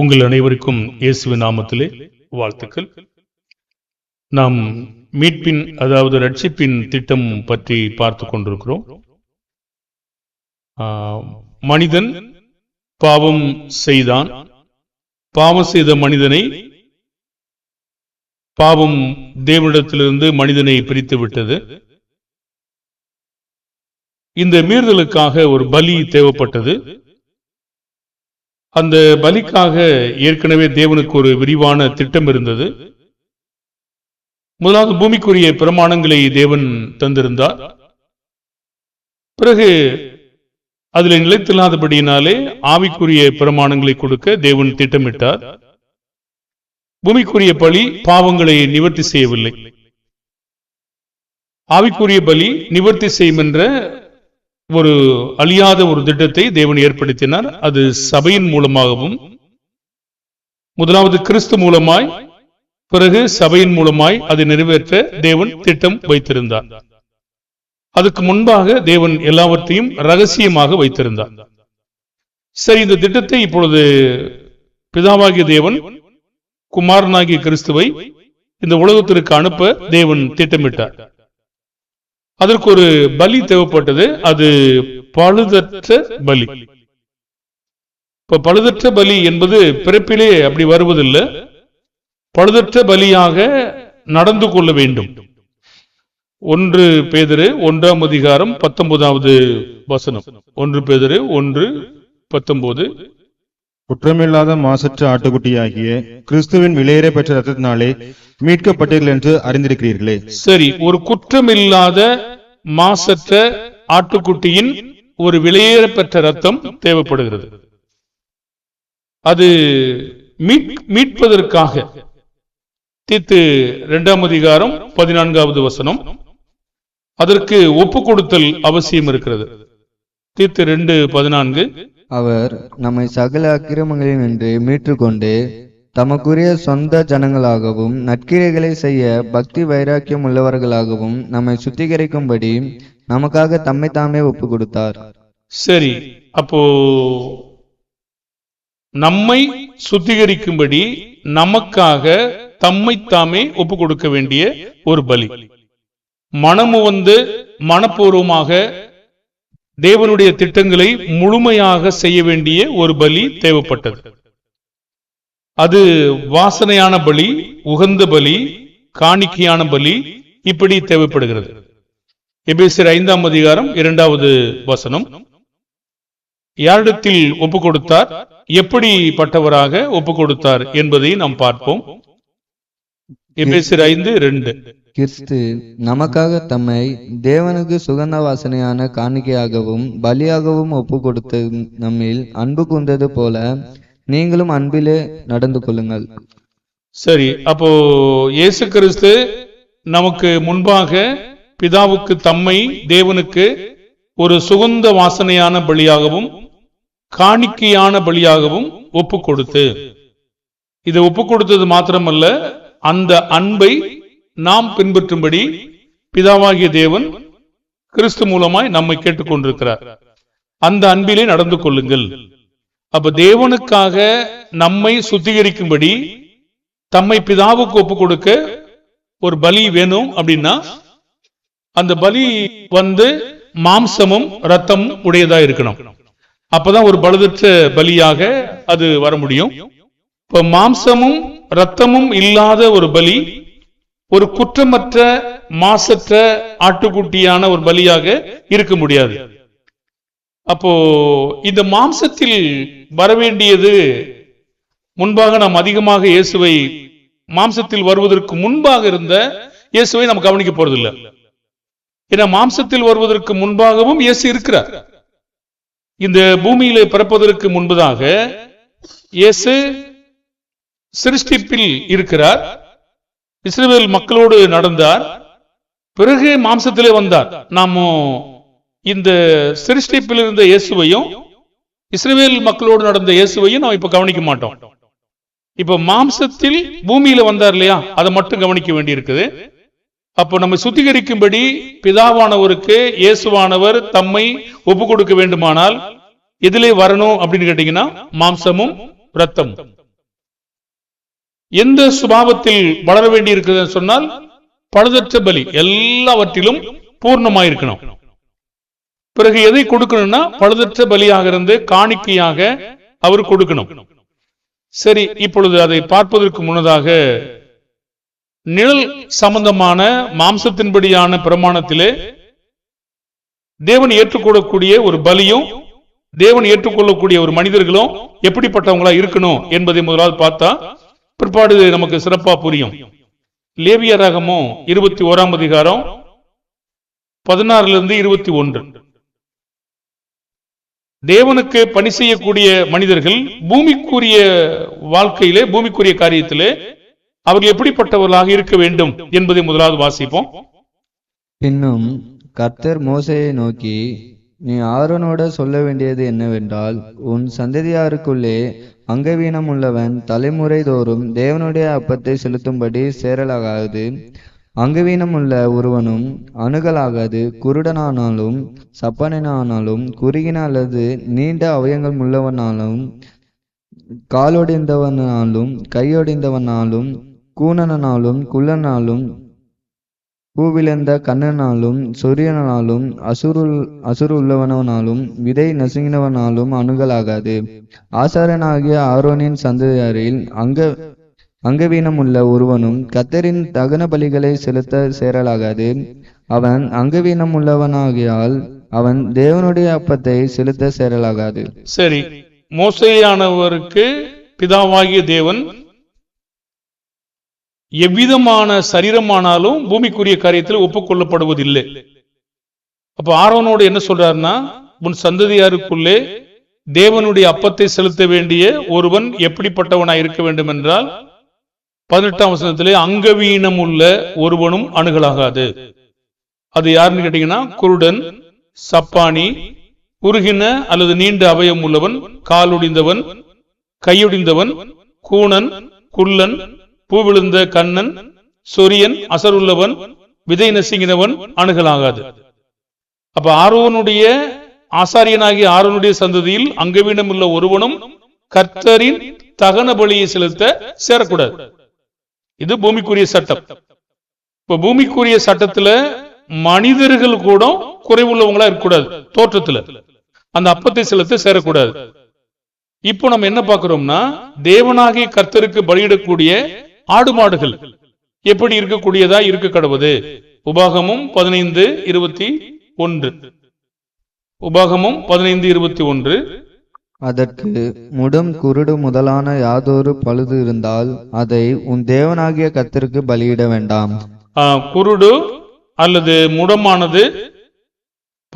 உங்கள் அனைவருக்கும் இயேசுவின் நாமத்திலே வாழ்த்துக்கள். நாம் மீட்பின் அதாவது ரட்சிப்பின் திட்டம் பற்றி பார்த்து கொண்டிருக்கிறோம். மனிதன் பாவம் செய்தான். பாவம் செய்த மனிதனை பாவம் தேவனிடத்திலிருந்து மனிதனை பிரித்து விட்டது. இந்த மீறுதலுக்காக ஒரு பலி தேவைப்பட்டது. அந்த பலிக்காக ஏற்கனவே தேவனுக்கு ஒரு விரிவான திட்டம் இருந்தது. முதலாவது பூமிக்குரிய பிரமாணங்களை தேவன் தந்திருந்தார். பிறகு அதில் நிலைத்தில்லாதபடியினாலே ஆவிக்குரிய பிரமாணங்களை கொடுக்க தேவன் திட்டமிட்டார். பூமிக்குரிய பலி பாவங்களை நிவர்த்தி செய்யவில்லை. ஆவிக்குரிய பலி நிவர்த்தி செய்யும் என்ற ஒரு அழியாத ஒரு திட்டத்தை தேவன் ஏற்படுத்தினார். அது சபையின் மூலமாகவும் முதலாவது கிறிஸ்து மூலமாய் பிறகு சபையின் மூலமாய் அதை நிறைவேற்ற தேவன் திட்டம் வைத்திருந்தார். அதுக்கு முன்பாக தேவன் எல்லாவற்றையும் ரகசியமாக வைத்திருந்தார். சரி இந்த திட்டத்தை இப்பொழுது பிதாவாகிய தேவன் குமாரனாகிய கிறிஸ்துவை இந்த உலகத்திற்கு அனுப்ப தேவன் திட்டமிட்டார். அதற்கு ஒரு பலி தேவைப்பட்டது. அது பழுதற்ற பலி. இப்ப பழுதற்ற பலி என்பது பிறப்பிலே அப்படி வருவதில்லை. பழுதற்ற பலியாக நடந்து கொள்ள வேண்டும். ஒன்று பேதரு ஒன்றாம் அதிகாரம் பத்தொன்பதாவது வசனம். ஒன்று பேதரு ஒன்று பத்தொன்பது. குற்றமில்லாத மாசற்ற ஆட்டுக்குட்டியாகிய கிறிஸ்துவின் விலையேற பெற்ற ரத்தத்தினாலே மீட்கப்பட்டீர்கள் என்று அறிந்திருக்கிறீர்களே. சரி ஒரு குற்றமில்லாத மாசற்ற ஆட்டுக்குட்டியின் ஒரு விலையேற பெற்ற ரத்தம் தேவைப்படுகிறது. அது மீட்பதற்காக தீத்து இரண்டாம் அதிகாரம் பதினான்காவது வசனம். அதற்கு ஒப்பு கொடுத்தல் அவசியம் இருக்கிறது. தீத்து ரெண்டு பதினான்கு. அவர் நம்மை சகல அக்கிரமங்களினின்று மீற்றுக்கொண்டு தமக்குரிய சொந்த ஜனங்களாகவும் நற்கிரைகளை செய்ய பக்தி வைராக்கியம் உள்ளவர்களாகவும் நம்மை சுத்திகரிக்கும்படி நமக்காக தம்மை தாமே ஒப்பு கொடுத்தார் சரி அப்போ நம்மை சுத்திகரிக்கும்படி நமக்காக தம்மை தாமே ஒப்பு கொடுக்க வேண்டிய ஒரு பலி. மனமு வந்து மனப்பூர்வமாக தேவனுடைய திட்டங்களை முழுமையாக செய்ய வேண்டிய ஒரு பலி தேவைப்பட்டது. அது வாசனையான பலி உகந்த பலி காணிக்கையான பலி இப்படி தேவைப்படுகிறது. எபேசியர் ஐந்தாம் அதிகாரம் இரண்டாவது வசனம். யாரிடத்தில் ஒப்பு கொடுத்தார் எப்படிப்பட்டவராக ஒப்பு கொடுத்தார் என்பதை நாம் பார்ப்போம். எபேசியர் ஐந்து ரெண்டு. கிறிஸ்து நமக்காக தம்மை தேவனுக்கு சுகந்த வாசனையான காணிக்கையாகவும் பலியாகவும் ஒப்பு கொடுத்து நம்மில் அன்பு கூர்ந்தது போல நீங்களும் அன்பிலே நடந்து கொள்ளுங்கள். சரி அப்போ இயேசு கிறிஸ்து நமக்கு முன்பாக பிதாவுக்கு தம்மை தேவனுக்கு ஒரு சுகந்த வாசனையான பலியாகவும் காணிக்கையான பலியாகவும் ஒப்பு கொடுத்து இதை ஒப்பு கொடுத்தது மாத்திரமல்ல அந்த அன்பை நாம் பின்பற்றும்படி பிதாவாகிய தேவன் கிறிஸ்து மூலமாய் நம்மை கேட்டுக்கொண்டிருக்கிறார். அந்த அன்பிலே நடந்து கொள்ளுங்கள். அப்ப தேவனுக்காக நம்மை சுத்திகரிக்கும்படி தம்மை பிதாவுக்கு ஒப்பு கொடுக்க ஒரு பலி வேணும் அப்படின்னா அந்த பலி வந்து மாம்சமும் ரத்தமும் உடையதா இருக்கணும். அப்பதான் ஒரு பலதற்ற பலியாக அது வர முடியும். இப்ப மாம்சமும் ரத்தமும் இல்லாத ஒரு பலி ஒரு குற்றமற்ற மாசற்ற ஆட்டுக்குட்டியான ஒரு பலியாக இருக்க முடியாது. அப்போ இந்த மாம்சத்தில் வரவேண்டியது முன்பாக நாம் அதிகமாக இயேசுவை மாம்சத்தில் வருவதற்கு முன்பாக இருந்த இயேசுவை நாம் கவனிக்க போறதில்லை. ஏன்னா மாம்சத்தில் வருவதற்கு முன்பாகவும் இயேசு இருக்கிறார். இந்த பூமியிலே பிறப்பதற்கு முன்பதாக இயேசு சிருஷ்டிப்பில் இருக்கிறார். இஸ்ரேல் மக்களோடு நடந்தார். பிறகு மாம்சத்திலே வந்தார். நாம இந்த சிருஷ்டிப்பில் இருந்த இயேசுவையும் இஸ்ரேல் மக்களோடு நடந்த இயேசுவையும் நாம் இப்ப கவனிக்க மாட்டோம். இப்ப மாம்சத்தில் பூமியில வந்தார் இல்லையா? அதை மட்டும் கவனிக்க வேண்டியிருக்குது. அப்போ நம்ம சுத்திகரிக்கும்படி பிதாவானவருக்கு இயேசுவானவர் தம்மை ஒப்பு கொடுக்க வேண்டுமானால் எதிலே வரணும் அப்படின்னு கேட்டீங்கன்னா மாம்சமும் ரத்தமும் எந்த சுபாவத்தில் வளர வேண்டி இருக்கிறது சொன்னால் பழுதற்ற பலி எல்லாவற்றிலும் பூர்ணமாயிருக்கணும். பிறகு எதை கொடுக்கணும்னா பழுதற்ற பலியாக இருந்து காணிக்கையாக அவர் கொடுக்கணும். சரி இப்பொழுது அதை பார்ப்பதற்கு முன்னதாக நிழல் சம்பந்தமான மாம்சத்தின்படியான பிரமாணத்திலே தேவன் ஏற்றுக்கொள்ளக்கூடிய ஒரு பலியும் தேவன் ஏற்றுக்கொள்ளக்கூடிய ஒரு மனிதர்களும் எப்படிப்பட்டவங்களா இருக்கணும் என்பதை முதலாவது பார்த்தா பிற்பாடு நமக்கு சிறப்பா புரியும். லேவிய ரகமும் இருபத்தி ஓராம் அதிகாரம் பதினாறுல இருந்து இருபத்தி ஒன்று. தேவனுக்கு பணி செய்யக்கூடிய மனிதர்கள் பூமிக்குரிய வாழ்க்கையிலே பூமிக்குரிய காரியத்திலே அவர்கள் எப்படிப்பட்டவர்களாக இருக்க வேண்டும் என்பதை முதலாவது வாசிப்போம். பின்னும் கர்த்தர் மோசையை நோக்கி நீ ஆரோனோட சொல்ல வேண்டியது என்னவென்றால் உன் சந்ததியாருக்குள்ளே அங்கவீனம் உள்ளவன் தலைமுறை தோறும் தேவனுடைய அப்பத்தை செலுத்தும்படி சேரலாகாது. அங்கவீனம் உள்ள ஒருவனும் அணுகலாகாது. குருடனானாலும் சப்பனனானாலும் குறுகின அல்லது நீண்ட அவயங்கள் உள்ளவனாலும் காலொடிந்தவனாலும் கையொடிந்தவனாலும் கூணனாலும் குள்ளனாலும் பூவிழந்த கண்ணனாலும் சொரியனாலும் அசுருள் அசுருள்ளவனாலும் விதை நசுங்கினவனாலும் அணுகலாகாது. ஆசாரனாகிய ஆரோனின் சந்ததியாரில் அங்க அங்கவீனமுள்ள ஒருவனும் கத்தரின் தகன பலிகளை செலுத்த சேரலாகாது. அவன் அங்கவீனமுள்ளவனாகியால் அவன் தேவனுடைய அப்பத்தை செலுத்த சேரலாகாது. சரி மோசையானவருக்கு பிதாவாகிய தேவன் எவ்விதமான சரீரமானாலும் பூமிக்குரிய காரியத்தில் ஒப்புக்கொள்ளப்படுவதில்லை. அப்ப ஆரோனோடு என்ன சொல்றாருன்னா உன் சந்ததியாருக்குள்ளே தேவனுடைய அப்பத்தை செலுத்த வேண்டிய ஒருவன் எப்படிப்பட்டவனாய் இருக்க வேண்டும் என்றால் பதினெட்டாம் வசனத்திலே அங்கவீனம் உள்ள ஒருவனும் அணுகலாகாது. அது யாருன்னு கேட்டீங்கன்னா குருடன் சப்பானி குறுகின அல்லது நீண்ட அவயம் உள்ளவன் காலுடிந்தவன் கையுடிந்தவன் கூணன் குள்ளன் பூவிழுந்த கண்ணன் சொரியன் அசருள்ளவன் விதை நசுங்கினவன் அணுகலாகாது அப்ப ஆரோனுடைய ஆசாரியனாகிய ஆரோனுடைய சந்ததியில் அங்கவீனம் உள்ள ஒருவனும் கர்த்தரின் தகன பலியை செலுத்த சேரக்கூடாது. இது பூமிக்குரிய சட்டம். இப்ப பூமிக்குரிய சட்டத்துல மனிதர்கள் கூட குறைவுள்ளவங்களா இருக்கக்கூடாது தோற்றத்துல. அந்த அப்பத்தை செலுத்த சேரக்கூடாது. இப்போ நம்ம என்ன பார்க்கிறோம்னா தேவனாகிய கர்த்தருக்கு பலியிடக்கூடிய ஆடு மாடுகள் எப்படி இருக்கக்கூடியதா இருக்க கடவுது? உபாகமும் பதினைந்து இருபத்தி ஒன்று. உபாகமும் பதினைந்து இருபத்தி ஒன்று. அதற்கு முடம் குருடு முதலான யாதொரு பழுது இருந்தால் அதை உன் தேவனாகிய கர்த்தருக்கு பலியிட வேண்டாம். குருடு அல்லது முடமானது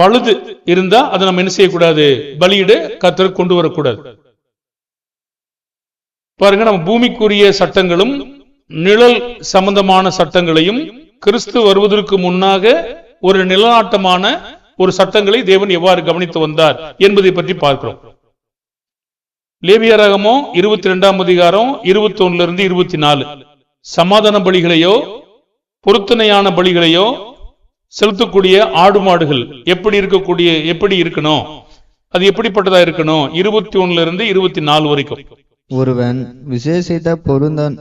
பழுது இருந்தா அதை நம்ம என்ன செய்யக்கூடாது? பலியிட கத்தர் கொண்டு வரக்கூடாது. பாருங்க நம்ம பூமிக்குரிய சட்டங்களும் நிழல் சம்பந்தமான சட்டங்களையும் கிறிஸ்து வருவதற்கு முன்னாக ஒரு நிலநாட்டமான ஒரு சட்டங்களை தேவன் எவ்வாறு கவனித்து வந்தார் என்பதை பற்றி பார்க்கிறோம். லேவியராகமோ இருபத்தி ரெண்டாம் அதிகாரம் இருபத்தி ஒண்ணுல இருந்து இருபத்தி நாலு சமாதான பலிகளையோ பொருத்தனையான பலிகளையோ செலுத்தக்கூடிய ஆடு மாடுகள் எப்படி இருக்கக்கூடிய எப்படி இருக்கணும்? அது எப்படிப்பட்டதா இருக்கணும்? இருபத்தி ஒண்ணுல இருந்து இருபத்தி நாலு வரைக்கும். ஒருவன் விசேஷித்த பொருந்தன்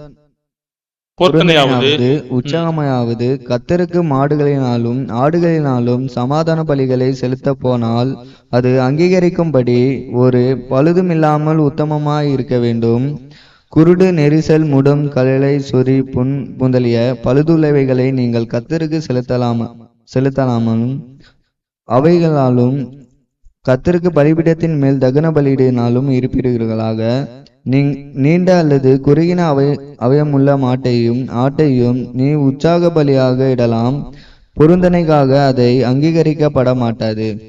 பொருத்தனையாவது உற்சாகமாயாவது கத்தருக்கு மாடுகளினாலும் ஆடுகளினாலும் சமாதான பலிகளை செலுத்த போனால் அது அங்கீகரிக்கும்படி ஒரு பழுதுமில்லாமல் உத்தமமாய் இருக்க வேண்டும். குருடு நெரிசல் முடம் கலலை சொறி புண் முதலிய பழுதுள்ளவைகளை நீங்கள் கத்தருக்கு செலுத்தலாம் செலுத்தலாமலும் அவைகளாலும் கத்தருக்கு பலிபீடத்தின் மேல் தகன பலியிடினாலும் இருப்பீர்களாக. நீ- நீண்ட அல்லது குறுகின அவய அவயமுள்ள மாட்டையும் ஆட்டையும் நீ உற்சாக பலியாக இடலாம். பொருந்தனைக்காக அதை அங்கீகரிக்கப்பட மாட்டாது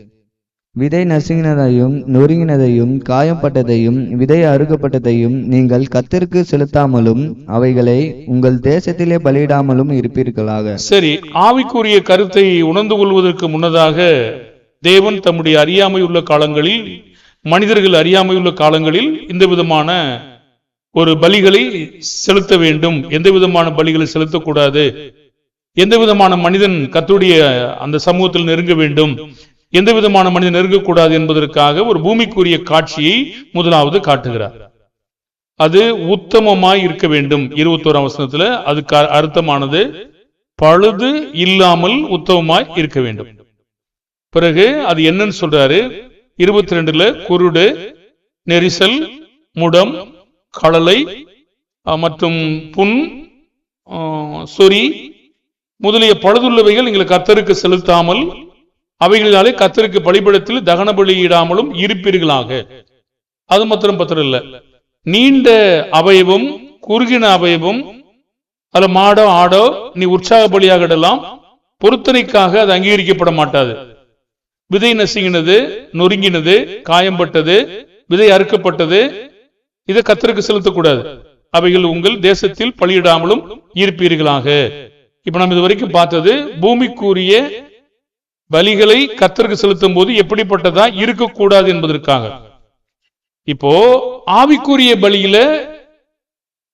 விதை நசுங்கினதையும் நொறுங்கினதையும் காயப்பட்டதையும் விதை அறுக்கப்பட்டதையும் நீங்கள் கத்திற்கு செலுத்தாமலும் அவைகளை உங்கள் தேசத்திலே பலியிடாமலும் இருப்பீர்களாக. சரி ஆவிக்குரிய கருத்தை உணர்ந்து கொள்வதற்கு முன்னதாக தேவன் தம்முடைய அறியாமையுள்ள காலங்களில் மனிதர்கள் அறியாமையுள்ள காலங்களில் இந்த விதமான ஒரு பலிகளை செலுத்த வேண்டும். எந்த விதமான பலிகளை செலுத்தக்கூடாது. எந்த விதமான மனிதன் கத்துடைய அந்த சமூகத்தில் நெருங்க வேண்டும். எந்த விதமான மனிதன் நெருங்கக்கூடாது என்பதற்காக ஒரு பூமிக்குரிய காட்சியை முதலாவது காட்டுகிறார். அது உத்தமமாய் இருக்க வேண்டும். இருபத்தோராம் வசனத்துல அதுக்கு அர்த்தமானது பழுது இல்லாமல் உத்தமமாய் இருக்க வேண்டும். பிறகு அது என்னன்னு சொல்றாரு? இருபத்தி ரெண்டுல குருடு நெரிசல் முடம் களலை மற்றும் புண் சொறி முதலிய பழுதுள்ளவைகள் நீங்கள் கத்தருக்கு செலுத்தாமல் அவைகளினாலே கத்தருக்கு பலிபடத்தில் தகன பலியிடாமலும் இருப்பீர்களாக. அது மாத்திரம் பத்திரம் இல்ல நீண்ட அவயவம் குறுகின அவயவம் அதில் மாடோ ஆடோ நீ உற்சாக பலியாக இடலாம் பொருத்தனைக்காக அது அங்கீகரிக்கப்பட மாட்டாது. விதை நசுங்கினது நொறுங்கினது காயம்பட்டது விதை அறுக்கப்பட்டது. இதை கத்தருக்கு செலுத்தக்கூடாது. அவைகள் உங்கள் தேசத்தில் பலியிடாமலும் இருப்பீர்களாக. இப்ப நம்ம இது வரைக்கும் பார்த்தது பூமிக்குரிய பலிகளை கத்தருக்கு செலுத்தும் போது எப்படிப்பட்டதா இருக்கக்கூடாது என்பதற்காக. இப்போ ஆவிக்குரிய பலியில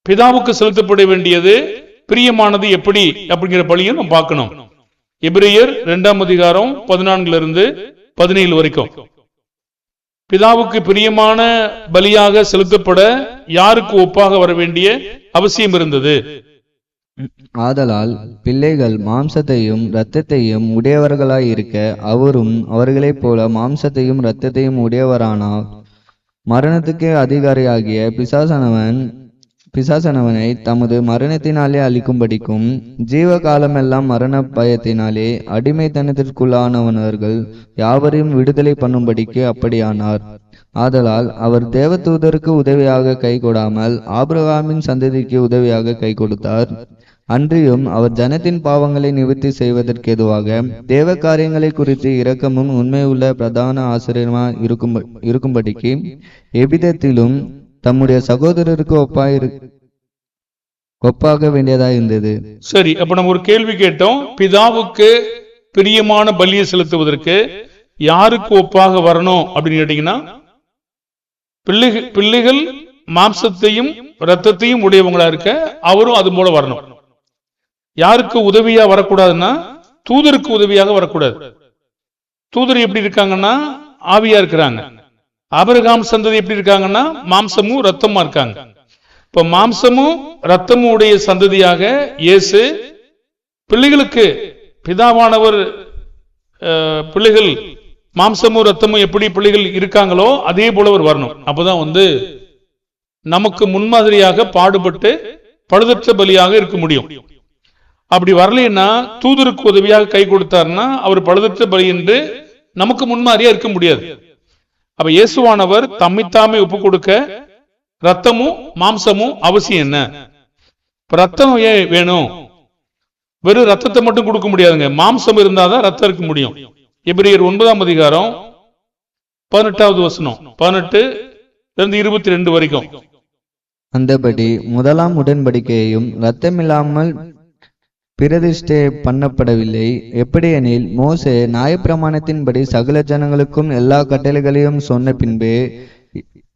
பிதாவுக்கு செலுத்தப்பட வேண்டியது பிரியமானது எப்படி அப்படிங்கிற பலியும் நம்ம பார்க்கணும். இப்ரியர் இரண்டாம் அதிகாரம் பதினான்குல இருந்து பதினேழு வரைக்கும். பிதாவுக்கு பிரியமான பலியாக செலுத்தப்பட யாருக்கு ஒப்பாக வர வேண்டிய அவசியம் இருந்தது? ஆதலால் பிள்ளைகள் மாம்சத்தையும் இரத்தத்தையும் உடையவர்களாய் இருக்க அவரும் அவர்களைப் போல மாம்சத்தையும் இரத்தத்தையும் உடையவரானார். மரணத்துக்கு அதிகாரியாகிய பிசாசனவன் பிசாசனவனை தமது மரணத்தினாலே அழிக்கும்படிக்கும் ஜீவ காலமெல்லாம் மரண பயத்தினாலே அடிமைத்தனத்திற்குள்ளானவனவர்கள் யாவரையும் விடுதலை பண்ணும்படிக்கு அப்படியானார். ஆதலால் அவர் தேவதூதருக்கு உதவியாக கை கொடாமல் ஆபிரகாமின் சந்ததிக்கு உதவியாக கை கொடுத்தார். அன்றியும் அவர் ஜனத்தின் பாவங்களை நிவர்த்தி செய்வதற்கு எதுவாக தேவ காரியங்களை குறித்து இரக்கமும் உண்மையுள்ள பிரதான ஆசிரியமா இருக்கும் இருக்கும்படிக்கு எவ்விதத்திலும் தம்முடைய சகோதரருக்கு ஒப்பாயிரு ஒப்பாக வேண்டியதா இருந்தது. சரி அப்ப நம்ம ஒரு கேள்வி கேட்டோம். பிதாவுக்கு பிரியமான பலியை செலுத்துவதற்கு யாருக்கு ஒப்பாக வரணும் அப்படின்னு கேட்டீங்கன்னா பிள்ளைகள் பிள்ளைகள் மாம்சத்தையும் ரத்தத்தையும் உடையவங்களா இருக்க அவரும் அது போல வரணும். யாருக்கு உதவியா வரக்கூடாதுன்னா தூதருக்கு உதவியாக வரக்கூடாது. தூதர் எப்படி இருக்காங்கன்னா ஆவியா இருக்கிறாங்க. ஆபிரகாம் சந்ததி எப்படி இருக்காங்கன்னா மாம்சமும் ரத்தமா இருக்காங்க. இப்ப மாம்சமும் ரத்தமும் உடைய சந்ததியாக இயேசு பிள்ளைகளுக்கு பிதாவானவர் பிள்ளைகள் மாம்சமும் ரத்தமும் எப்படி பிள்ளைகள் இருக்காங்களோ அதே போல அவர் வரணும். அப்பதான் வந்து நமக்கு முன்மாதிரியாக பாடுபட்டு பழுதற்ற பலியாக இருக்க முடியும். அப்படி வரலைன்னா தூதருக்கு உதவியாக கை கொடுத்தாருன்னா அவர் பழுதற்ற பலி என்று நமக்கு முன்மாதிரியா இருக்க முடியாது. அப்ப இயேசுவானவர் தம்மைத்தாமே ஒப்பு கொடுக்க ரத்தமும் மாம்சமும் அவசியம் என்ன? இப்ப ரத்தம் ஏன் வேணும்? வெறும் ரத்தத்தை மட்டும் கொடுக்க முடியாதுங்க. மாம்சம் இருந்தாதான் ரத்தம் இருக்க முடியும். எபிரியர் ஒன்பதாம் அதிகாரம் பதினெட்டாவது வசனம். பதினெட்டு இருந்து இருபத்தி ரெண்டு வரைக்கும். அந்தபடி முதலாம் உடன்படிக்கையையும் ரத்தமில்லாமல் பிரதிஷ்டை பண்ணப்படவில்லை. எப்படியெனில் மோசே நியாயப்பிரமாணத்தின்படி சகல ஜனங்களுக்கும் எல்லா கட்டளைகளையும் சொன்ன பின்பு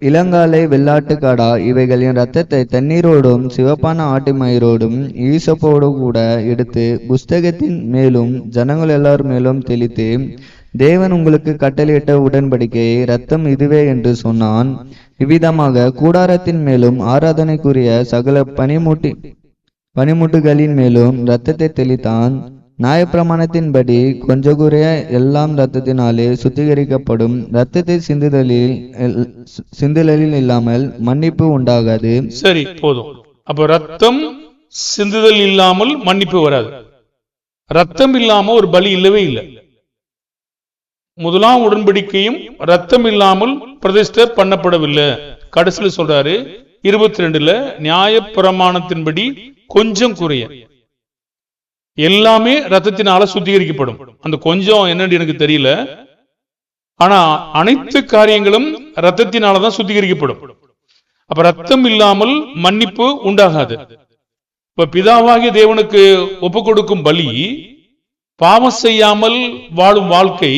இளங்காலை வெள்ளாட்டுக்காடா இவைகளின் இரத்தத்தை தண்ணீரோடும் சிவப்பான ஆட்டு மயிரோடும் ஈசப்போடு கூட எடுத்து புஸ்தகத்தின் மேலும் ஜனங்கள் எல்லார் மேலும் தெளித்து தேவன் உங்களுக்கு கட்டளையிட்ட உடன்படிக்கையை இரத்தம் இதுவே என்று சொன்னான். இவ்விதமாக கூடாரத்தின் மேலும் ஆராதனைக்குரிய சகல பனிமூட்டி பனிமுட்டுகளின் மேலும் இரத்தத்தை தெளித்தான். நியாயப்பிரமாணத்தின்படி கொஞ்ச குறைய எல்லாம் இரத்தத்தினாலே சுத்திகரிக்கப்படும் இரத்தத்தை சிந்துதலில் சிந்துதலில் இல்லாமல் மன்னிப்பு உண்டாகாது. சரி போதும். அப்ப ரத்தம் சிந்துதல் இல்லாமல் மன்னிப்பு வராது. ரத்தம் இல்லாம ஒரு பலி இல்லவே இல்லை. முதலாம் உடன்படிக்கையும் ரத்தம் இல்லாமல் பிரதிஷ்ட பண்ணப்படவில்லை. கடைசியில் சொல்றாரு இருபத்தி ரெண்டுல நியாய பிரமாணத்தின்படி கொஞ்சம் குறைய. எல்லாமே ரத்தத்தினால சுத்திகரிக்கப்படும். அந்த கொஞ்சம் என்னன்னு எனக்கு தெரியல. ஆனா அனைத்து காரியங்களும் ரத்தத்தினாலதான் சுத்திகரிக்கப்படும். அப்ப ரத்தம் இல்லாமல் மன்னிப்பு உண்டாகாது. இப்ப பிதாவாகிய தேவனுக்கு ஒப்பு கொடுக்கும் பலி பாவம் செய்யாமல் வாழும் வாழ்க்கை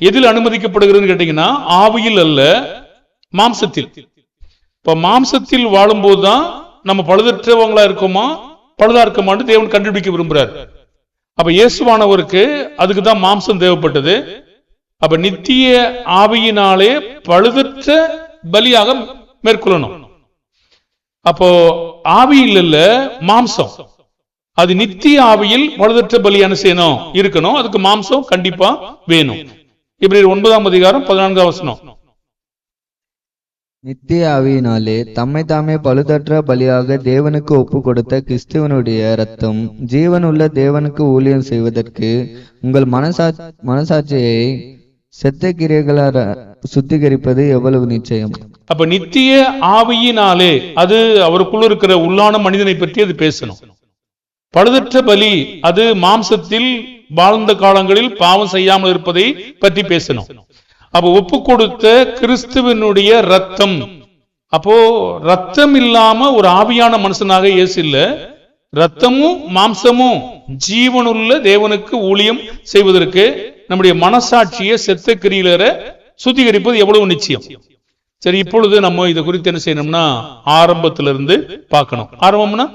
எதில் அனுமதிக்கப்படுகிறதுன்னு கேட்டீங்கன்னா ஆவியில் அல்ல மாம்சத்தில். இப்ப மாம்சத்தில் வாழும்போதுதான் நம்ம பழுதற்றவங்களா இருக்கோமா? பழுதா இருக்கோமான்னு தேவன் கண்டுபிடிக்க விரும்புறாரு. அப்ப இயேசுவானவருக்கு அதுக்கு தான் மாம்சம் தேவைப்பட்டது. அப்ப நித்திய ஆவியினாலே பழுதற்ற பலியாக மேற்கொள்ளணும். அப்போ ஆவியில் இல்ல மாம்சம். அது நித்திய ஆவியில் பழுதற்ற பலியான செய்யணும் இருக்கணும். அதுக்கு மாம்சம் கண்டிப்பா வேணும். இப்படி ஒன்பதாம் அதிகாரம் பதினான்காம் வசனம். நித்திய ஆவியினாலே தம்மை தாமே பழுதற்ற பலியாக தேவனுக்கு ஒப்பு கொடுத்த கிறிஸ்துவனுடைய ரத்தம் ஜீவனுள்ள தேவனுக்கு ஊழியம் செய்வதற்கு உங்கள் மனசா மனசாட்சியை செத்த கிரியைகளார சுத்திகரிப்பது எவ்வளவு நிச்சயம்? அப்ப நித்திய ஆவியினாலே அது அவருக்குள்ள இருக்கிற உள்ளான மனிதனை பற்றி அது பேசணும். பழுதற்ற பலி அது மாம்சத்தில் வாழ்ந்த காலங்களில் பாவம் செய்யாமல் இருப்பதை பற்றி பேசணும். அப்ப ஒப்பு கொடுத்த கிறிஸ்துவனுடைய ரத்தம் அப்போ ரத்தம் இல்லாம ஒரு ஆவியான மனுஷனாக இயேசு இல்ல. ரத்தமும் மாம்சமும் ஜீவனுள்ள தேவனுக்கு ஊழியம் செய்வதற்கு நம்முடைய மனசாட்சியை செத்த கிரியிலர சுத்திகரிப்பது எவ்வளவு நிச்சயம். சரி இப்பொழுது நம்ம இதை குறித்து என்ன செய்யணும்னா ஆரம்பத்திலிருந்து பார்க்கணும். ஆரம்பம்னா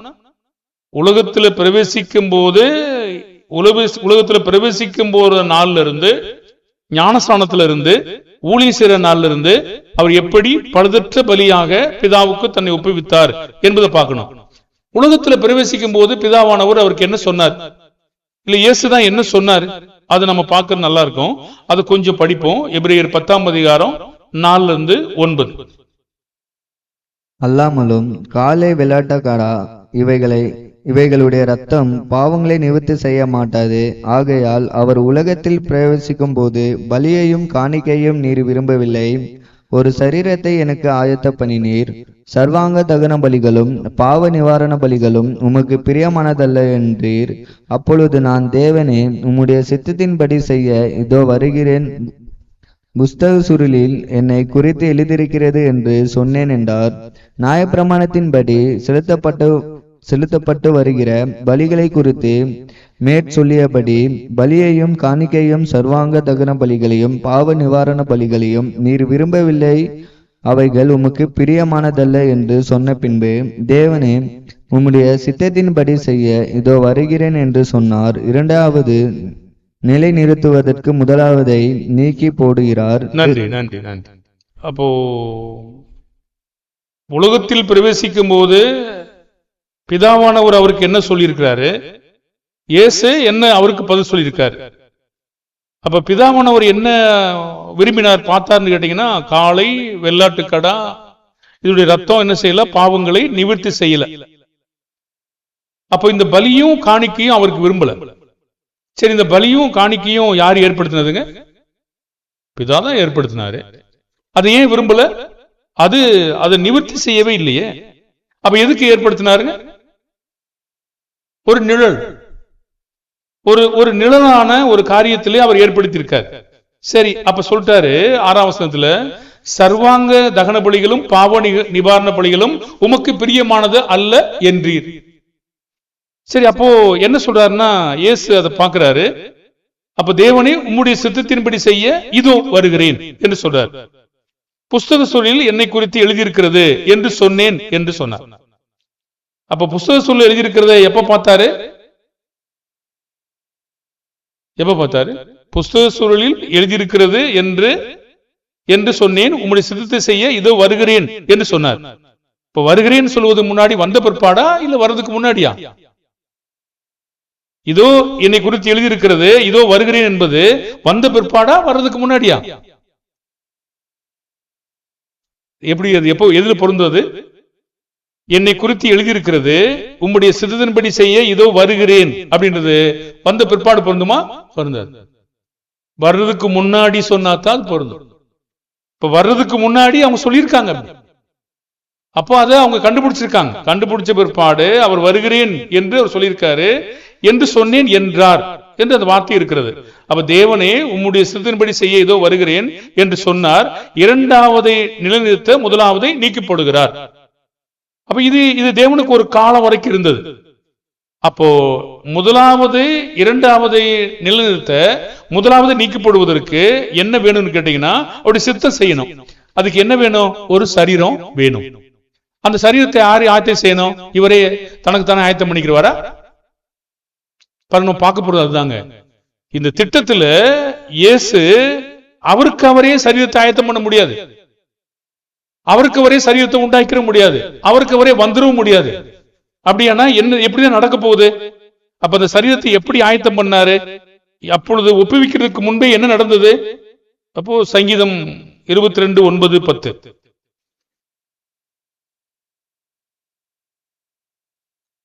உலகத்துல பிரவேசிக்கும் போது உலக உலகத்துல பிரவேசிக்கும் போற நாள்ல இருந்து ஞானஸ்தானத்துல இருந்து ஊழிய செய்யற நாள்ல இருந்து அவர் எப்படி பழுதற்ற பலியாக பிதாவுக்கு தன்னை ஒப்புவித்தார் என்பதை பார்க்கணும். உலகத்துல பிரவேசிக்கும் போது பிதாவானவர் அவருக்கு என்ன சொன்னார்? இல்ல இயேசுதான் என்ன சொன்னார்? அது நம்ம பார்க்கறது நல்லா இருக்கும் அது கொஞ்சம் படிப்போம். எபிரேயர் பத்தாம் அதிகாரம் நாலுல இருந்து ஒன்பது. அல்லாமலும் காலை விளையாட்டக்காரா இவைகளை இவைகளுடைய ரத்தம் பாவங்களை நிவர்த்தி செய்ய மாட்டாது ஆகையால் அவர் உலகத்தில் பிரவேசிக்கும் போது பலியையும் காணிக்கையும் நீர் விரும்பவில்லை. ஒரு சரீரத்தை எனக்கு ஆயத்த பண்ணினீர். சர்வாங்க தகன பலிகளும் பாவ நிவாரண பலிகளும் உமக்கு பிரியமானதல்ல என்றீர். அப்பொழுது நான் தேவனே உம்முடைய சித்தத்தின்படி செய்ய இதோ வருகிறேன். புஸ்தக சுருளில் என்னை குறித்து எழுதியிருக்கிறது என்று சொன்னேன் என்றார். நியாயப்பிரமாணத்தின்படி செலுத்தப்பட்ட செலுத்தப்பட்டு வருகிற பலிகளை குறித்து மேற்சொல்லியபடி பலியையும் காணிக்கையும் சர்வாங்க தகன பலிகளையும் பாவ நிவாரண பலிகளையும் நீர் விரும்பவில்லை. அவைகள் உமக்கு பிரியமானதல்ல என்று சொன்ன பின்பு தேவனே உம்முடைய சித்தத்தின்படி செய்ய இதோ வருகிறேன் என்று சொன்னார். இரண்டாவது நிலை நிறுத்துவதற்கு முதலாவதை நீக்கி போடுகிறார். நன்றி நன்றி நன்றி. அப்போ உலகத்தில் பிரவேசிக்கும் போது பிதாவானவர் அவருக்கு என்ன சொல்லியிருக்கிறாரு? இயேசு என்ன அவருக்கு பதில் சொல்லியிருக்காரு? அப்ப பிதாவானவர் என்ன விரும்பினார் பார்த்தார்னு கேட்டீங்கன்னா காளை வெள்ளாட்டுக்கடா இதனுடைய ரத்தம் என்ன செய்யல? பாவங்களை நிவர்த்தி செய்யல. அப்போ இந்த பலியும் காணிக்கையும் அவருக்கு விரும்பல. சரி இந்த பலியும் காணிக்கையும் யார் ஏற்படுத்தினதுங்க? பிதாதான் ஏற்படுத்தினாரு. அதை ஏன் விரும்பல? அது அதை நிவர்த்தி செய்யவே இல்லையே. அப்ப எதுக்கு ஏற்படுத்தினாருங்க? ஒரு நிழல். ஒரு ஒரு நிழலான ஒரு காரியத்திலே அவர் ஏற்படுத்தியிருக்கார். சரி அப்ப சொல்லிட்டாரு ஆறாம் வசனத்துல சர்வாங்க தகன பலிகளும் பாவ நிவாரண பலிகளும் உமக்கு பிரியமானது அல்ல என்றீர். சரி அப்போ என்ன சொல்றாருன்னா இயேசு அதை பாக்குறாரு அப்ப தேவனே உம்முடைய சித்தத்தின்படி செய்ய இதோ வருகிறேன் என்று சொல்றார். புஸ்தக சொல்லில் என்னை குறித்து எழுதியிருக்கிறது என்று சொன்னேன் என்று சொன்னார். அப்ப புஸ்தக சொல்லு எழுதியிருக்கிறத எப்ப பார்த்தாரு? எப்ப பார்த்தாரு? புஸ்தக சூழலில் எழுதியிருக்கிறது என்று என்று சொன்னேன். உங்களுடைய சித்தத்தை செய்ய இதோ வருகிறேன் என்று சொன்னார். இப்ப வருகிறேன் சொல்வது முன்னாடி வந்த பிற்பாடா இல்ல வர்றதுக்கு முன்னாடியா? இதோ என்னை குறித்து எழுதியிருக்கிறது இதோ வருகிறேன் என்பது வந்த பிற்பாடா வர்றதுக்கு முன்னாடியா? எப்படி அது எப்போ எதில் பொருந்தது? என்னை குறித்து எழுதியிருக்கிறது உம்முடைய சிறிதன்படி செய்ய இதோ வருகிறேன் அப்படின்றது. வந்த பிற்பாடு பொருந்துமா? பொருந்தாது. வர்றதுக்கு முன்னாடி சொன்னாத்தான் பொருந்தும். இப்ப வர்றதுக்கு முன்னாடி அவங்க சொல்லியிருக்காங்க அப்போ அதை அவங்க கண்டுபிடிச்சிருக்காங்க. கண்டுபிடிச்ச பிற்பாடு அவர் வருகிறேன் என்று அவர் சொல்லியிருக்காரு. என்று சொன்னேன் என்றார் என்று அந்த வார்த்தை இருக்கிறது. அப்ப தேவனே உம்முடைய சித்தத்தின்படி செய்ய ஏதோ வருகிறேன் என்று சொன்னார். இரண்டாவதை நிலைநிறுத்த முதலாவதை நீக்கி போடுகிறார். அப்ப இது இது தேவனுக்கு ஒரு காலம் வரைக்கும் இருந்தது. அப்போ முதலாவது இரண்டாவதை நிலைநிறுத்த முதலாவது நீக்கப்படுவதற்கு என்ன வேணும்னு கேட்டீங்கன்னா அவருடைய சித்தம் செய்யணும். அதுக்கு என்ன வேணும்? ஒரு சரீரம் வேணும். அந்த சரீரத்தை யாரு ஆயத்தம் செய்யணும்? இவரே தனக்கு தானே ஆயத்தம் பண்ணிக்கிறவாரா பாருங்க நம்ம பார்க்க போறது அதுதாங்க. இந்த திட்டத்துல இயேசு அவருக்கு அவரே சரீரத்தை ஆயத்தம் பண்ண முடியாது. அவருக்கு அவரே சரீரத்தை உண்டாக்கிட முடியாது. அவருக்கு அவரே வந்துடவும் முடியாது. அப்படியானா என்ன எப்படிதான் நடக்க போகுது? அப்ப அந்த சரீரத்தை எப்படி ஆயத்தம் பண்ணாரு? அப்பொழுது ஒப்புவிக்கிறதுக்கு முன்பே என்ன நடந்தது? அப்போ சங்கீதம் இருபத்தி ரெண்டு ஒன்பது பத்து.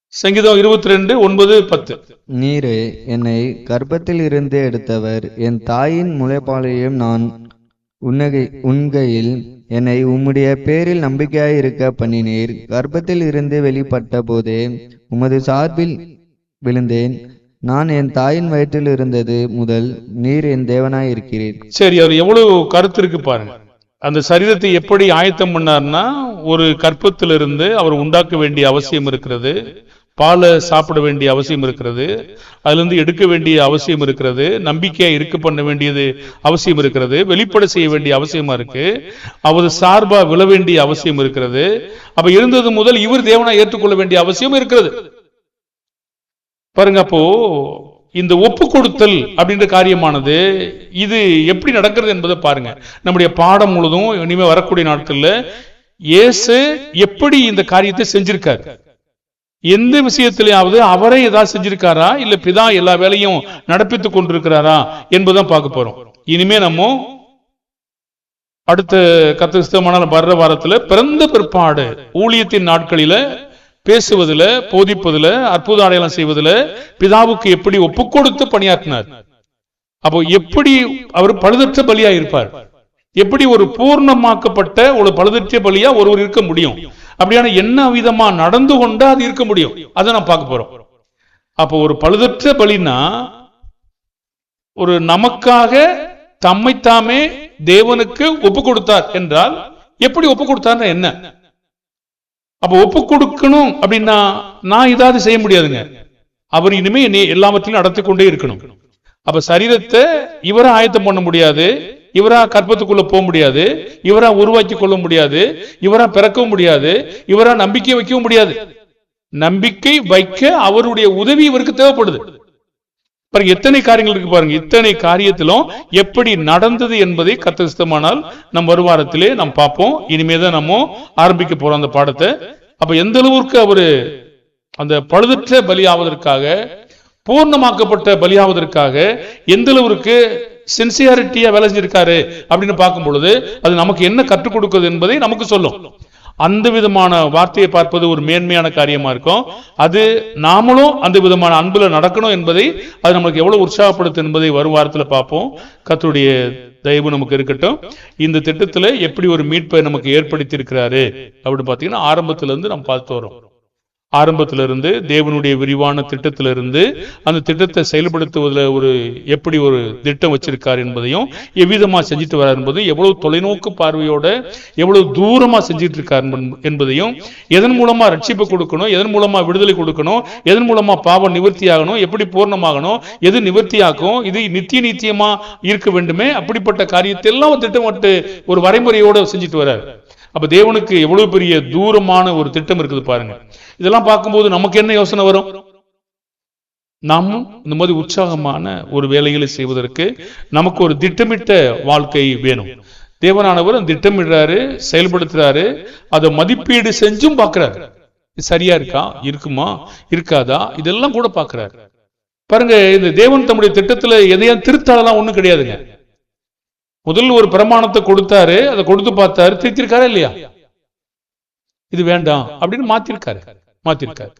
சங்கீதம் இருபத்தி ரெண்டு ஒன்பது பத்து. நீரே என்னை கர்ப்பத்தில் இருந்து எடுத்தவர். என் தாயின் முளைப்பாலையும் நான் உன்னகை உண்கையில் என்னை உம்முடைய பேரில் நம்பிக்கையாய் இருக்க பண்ணினீர். கர்ப்பத்தில் இருந்து வெளிப்பட்ட போதே உமது சார்பில் விழுந்தேன். நான் என் தாயின் வயிற்றில் இருந்தது முதல் நீர் என் தேவனாய் இருக்கிறீர் சரி அவர் எவ்வளவு கருத்து இருக்கு பாருங்க. அந்த சரீரத்தை எப்படி ஆயத்தம் பண்ணார்னா ஒரு கற்பத்திலிருந்து அவர் உண்டாக்க வேண்டிய அவசியம் இருக்கிறது. பாலை சாப்பிட வேண்டிய அவசியம் இருக்கிறது. அதுலேருந்து எடுக்க வேண்டிய அவசியம் இருக்கிறது. நம்பிக்கையாக இருக்க பண்ண வேண்டியது அவசியம் இருக்கிறது. வெளிப்படை செய்ய வேண்டிய அவசியமா இருக்கு. அவர் சார்பாக விழ வேண்டிய அவசியம் இருக்கிறது. அப்ப இருந்தது முதல் இவர் தேவனா ஏற்றுக்கொள்ள வேண்டிய அவசியம் இருக்கிறது. பாருங்க அப்போ இந்த ஒப்பு கொடுத்தல் அப்படின்ற காரியமானது இது எப்படி நடக்கிறது என்பதை பாருங்க. நம்முடைய பாடம் முழுதும் இனிமேல் வரக்கூடிய நாட்கள்ல இயேசு எப்படி இந்த காரியத்தை செஞ்சிருக்காரு. எந்த விஷயத்திலேயாவது அவரே ஏதாவது செஞ்சிருக்காரா? இல்ல பிதா எல்லா வேலையும் நடப்பித்துக் கொண்டிருக்கிறாரா என்பதுதான் பார்க்க போறோம். இனிமே நம்ம அடுத்த கத்திஸ்தமான வர்ற வாரத்துல பிறந்த பிற்பாடு ஊழியத்தின் நாட்களில பேசுவதுல போதிப்பதுல அற்புத அடையாளம் செய்வதுல பிதாவுக்கு எப்படி ஒப்பு கொடுத்து பணியாற்றினார்? அப்போ எப்படி அவர் பழுதற்ற பலியா இருப்பார் எப்படி ஒரு பூர்ணமாக்கப்பட்ட ஒரு பழுதற்ற பலியா ஒருவர் இருக்க முடியும்? அப்படியான என்ன விதமா நடந்து கொண்டா அது இருக்க முடியும்? அதை நான் பார்க்க போறோம். அப்போ ஒரு பழுதற்ற பலினா ஒரு நமக்காக தம்மைத்தாமே தேவனுக்கு ஒப்பு கொடுத்தார் என்றால் எப்படி ஒப்பு கொடுத்தார் என்ன? அப்ப ஒப்பு கொடுக்கணும் அப்படின்னா நான் ஏதாவது செய்ய முடியாதுங்க. அவர் இனிமே என்னை எல்லாவற்றையும் நடத்தி கொண்டே இருக்கணும். அப்ப சரீரத்தை இவரை ஆயத்தம் பண்ண முடியாது. இவரா கற்பத்துக்குள்ள போக முடியாது இவரா உருவாக்கி கொள்ள முடியாது இவரா பிறக்கவும் முடியாது இவரா நம்பிக்கை வைக்கவும் முடியாது. நம்பிக்கை வைக்க அவருடைய உதவி இவருக்கு தேவைப்படுது. பாருங்க எத்தனை காரியங்கள் இருக்கு பாருங்க. இத்தனை காரியத்திலும் எப்படி நடந்தது என்பதை கத்தசித்தமானால் நம் வருவாரத்திலே நாம் பார்ப்போம். இனிமேதான் நம்ம ஆரம்பிக்க போறோம் அந்த பாடத்தை. அப்ப எந்த அளவுக்கு அவரு அந்த பழுதற்ற பலியாவதற்காக பூர்ணமாக்கப்பட்ட பலியாவதற்காக எந்த அளவுக்கு சின்சியாரிட்டியா வேலை செஞ்சிருக்காரு அப்படின்னு பார்க்கும் பொழுது அது நமக்கு என்ன கற்றுக் கொடுக்குது என்பதை நமக்கு சொல்லும். அந்த விதமான வார்த்தையை பார்ப்பது ஒரு மேன்மையான காரியமா இருக்கும். அது நாமளும் அந்த விதமான அன்புல நடக்கணும் என்பதை அது நமக்கு எவ்வளவு உற்சாகப்படுத்தும் என்பதை வரும் வாரத்துல பார்ப்போம். கத்துடைய தயவு நமக்கு இருக்கட்டும். இந்த திட்டத்துல எப்படி ஒரு மீட்பை நமக்கு ஏற்படுத்தி இருக்கிறாரு அப்படின்னு பாத்தீங்கன்னா ஆரம்பத்துல இருந்து நம்ம பார்த்து வரோம் ஆரம்பத்திலிருந்து தேவனுடைய விரிவான திட்டத்திலிருந்து அந்த திட்டத்தை செயல்படுத்துவதில் ஒரு எப்படி ஒரு திட்டம் வச்சிருக்கார் என்பதையும் எவ்விதமாக செஞ்சுட்டு வரார் என்பதையும் எவ்வளவு தொலைநோக்கு பார்வையோட எவ்வளவு தூரமாக செஞ்சுட்டு இருக்கார் என்பதையும் எதன் மூலமாக ரட்சிப்பு கொடுக்கணும் எதன் மூலமாக விடுதலை கொடுக்கணும் எதன் மூலமாக பாவம் நிவர்த்தி ஆகணும் எப்படி பூர்ணமாகணும் எது நிவர்த்தியாகும் இது நித்திய நித்தியமாக இருக்க வேண்டுமே அப்படிப்பட்ட காரியத்தை எல்லாம் திட்டமிட்டு ஒரு வரைமுறையோடு செஞ்சுட்டு வர்றார். அப்ப தேவனுக்கு எவ்வளவு பெரிய தூரமான ஒரு திட்டம் இருக்குது பாருங்க. இதெல்லாம் பார்க்கும்போது நமக்கு என்ன யோசனை வரும்? நாமும் இந்த மாதிரி உற்சாகமான ஒரு வேலைகளை செய்வதற்கு நமக்கு ஒரு திட்டமிட்ட வாழ்க்கை வேணும். தேவனானவர் திட்டமிடுறாரு செயல்படுத்துறாரு அதை மதிப்பீடு செஞ்சும் பார்க்கிறாரு. சரியா இருக்கா? இருக்குமா? இருக்காதா? இதெல்லாம் கூட பார்க்கிறாரு. பாருங்க இந்த தேவன் தம்முடைய திட்டத்துல எதையும் திருத்தாலாம் ஒண்ணும் கிடையாதுங்க. முதல்ல ஒரு பிரமாணத்தை கொடுத்தாரு அதை கொடுத்து பார்த்தாரு திருத்திருக்காரா இல்லையா? இது வேண்டாம் அப்படின்னு மாத்திருக்காரு மாத்திருக்காரு.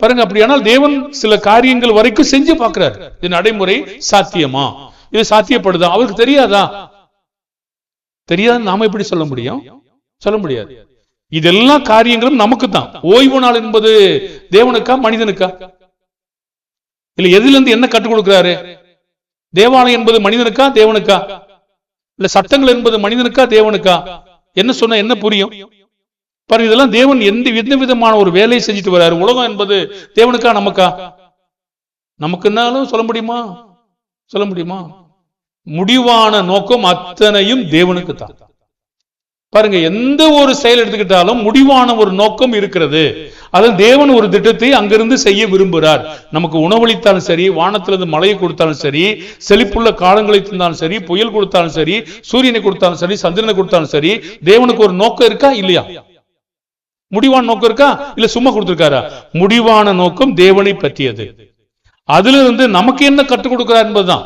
பாருங்க அப்படியானால் தேவன் சில காரியங்கள் வரைக்கும் செஞ்சு பார்க்கிறார். இது நடைமுறை சாத்தியமா? இது சாத்தியப்படுதா? அவருக்கு தெரியாதா? தெரியாது நாம எப்படி சொல்ல முடியும்? சொல்ல முடியாது. இதெல்லாம் காரியங்களும் நமக்கு தான் ஓய்வு நாள் என்பது தேவனுக்கா மனிதனுக்கா? இல்ல எதுல இருந்து என்ன கற்றுக் கொடுக்கிறாரு? தேவாலயம் என்பது மனிதனுக்கா தேவனுக்கா? இல்ல சட்டங்கள் என்பது மனிதனுக்கா தேவனுக்கா? என்ன சொன்னா என்ன புரியும்? பாருங்க இதெல்லாம் தேவன் எந்த எந்த விதமான ஒரு வேலையை செஞ்சுட்டு வர்றாரு உலகம் என்பது தேவனுக்கா நமக்கா? நமக்குன்னாலும் சொல்ல முடியுமா? சொல்ல முடியுமா? முடிவான நோக்கம் அத்தனையும் தேவனுக்கு தான். பாருங்க எந்த ஒரு செயல் எடுத்துக்கிட்டாலும் முடிவான ஒரு நோக்கம் இருக்கிறது. அதில் தேவன் ஒரு திட்டத்தை அங்கிருந்து செய்ய விரும்புகிறார். நமக்கு உணவளித்தாலும் சரி வானத்திலிருந்து மழையை கொடுத்தாலும் சரி செழிப்புள்ள காலங்களை தந்தாலும் சரி புயல் கொடுத்தாலும் சரி சூரியனை கொடுத்தாலும் சரி சந்திரனை கொடுத்தாலும் சரி தேவனுக்கு ஒரு நோக்கம் இருக்கா இல்லையா? முடிவான நோக்கம் இருக்கா? இல்ல சும்மா கொடுத்திருக்காரா? முடிவான நோக்கம் தேவனை பற்றியது. அதுல இருந்து நமக்கு என்ன கற்றுக் கொடுக்கிறார் என்பதுதான்.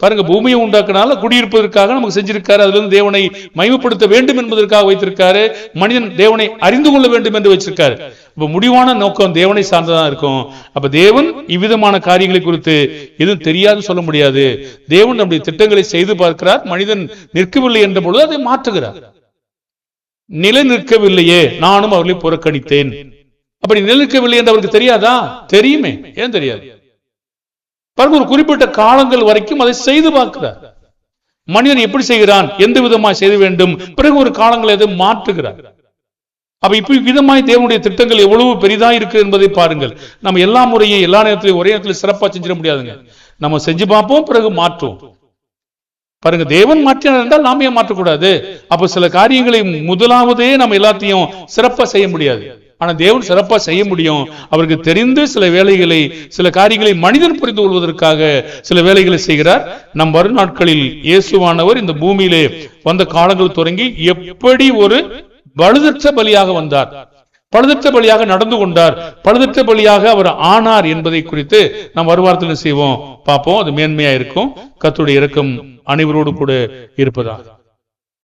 பாருங்க பூமியை உண்டாக்குனால குடியிருப்பதற்காக நமக்கு செஞ்சிருக்காரு. அதுல இருந்து தேவனை மயமப்படுத்த வேண்டும் என்பதற்காக வைத்திருக்காரு. மனிதன் தேவனை அறிந்து கொள்ள வேண்டும் என்று வச்சிருக்காரு இப்ப முடிவான நோக்கம் தேவனை சார்ந்ததா இருக்கும். அப்ப தேவன் இவ்விதமான காரியங்களை குறித்து எதுவும் தெரியாது சொல்ல முடியாது. தேவன் நம்முடைய திட்டங்களை செய்து பார்க்கிறார். மனிதன் நிற்கவில்லை என்ற பொழுது அதை மாற்றுகிறார். நிலை நிற்கவில்லையே நானும் அவர்களை புறக்கணித்தேன். அப்படி நிலை நிற்கவில்லை என்று அவருக்கு தெரியாதா? தெரியுமே. ஏன் தெரியாது? பாருங்க ஒரு குறிப்பிட்ட காலங்கள் வரைக்கும் அதை செய்து பார்க்கிறார். மனிதன் எப்படி செய்கிறான்? எந்த விதமா செய்ய வேண்டும்? பிறகு ஒரு காலங்களை அதை மாற்றுகிறார். அப்ப இப்ப விதமாய் தேவனுடைய திட்டங்கள் எவ்வளவு பெரிதா இருக்கு என்பதை பாருங்கள். நம்ம எல்லா முறையும் எல்லா நேரத்திலும் ஒரே நேரத்தில் சிறப்பா செஞ்சிட முடியாதுங்க. நம்ம செஞ்சு பார்ப்போம் பிறகு மாற்றுவோம். பாருங்க தேவன் மாற்றினார் என்றால் நாம ஏன் மாற்றக்கூடாது. அப்ப சில காரியங்களை முதலாவதே நம்ம எல்லாத்தையும் சிறப்பா செய்ய முடியாது. ஆனா தேவன் சிறப்பா செய்ய முடியும். அவருக்கு தெரிந்து சில வேலைகளை சில காரியங்களை மனிதன் புரிந்து கொள்வதற்காக சில வேலைகளை செய்கிறார். நம் வரும் நாட்களில் இயேசுவானவர் இந்த பூமியிலே வந்த காலங்கள் தொடங்கி எப்படி ஒரு பழுதற்ற பலியாக வந்தார். பழுதற்ற பலியாக நடந்து கொண்டார். பழுதற்ற பலியாக அவர் ஆனார் என்பதை குறித்து நாம் வருவாரத்தில் செய்வோம். பார்ப்போம். அது மேன்மையா இருக்கும். கத்துடைய இறக்கம் அனைவரோடு கூட இருப்பதாக.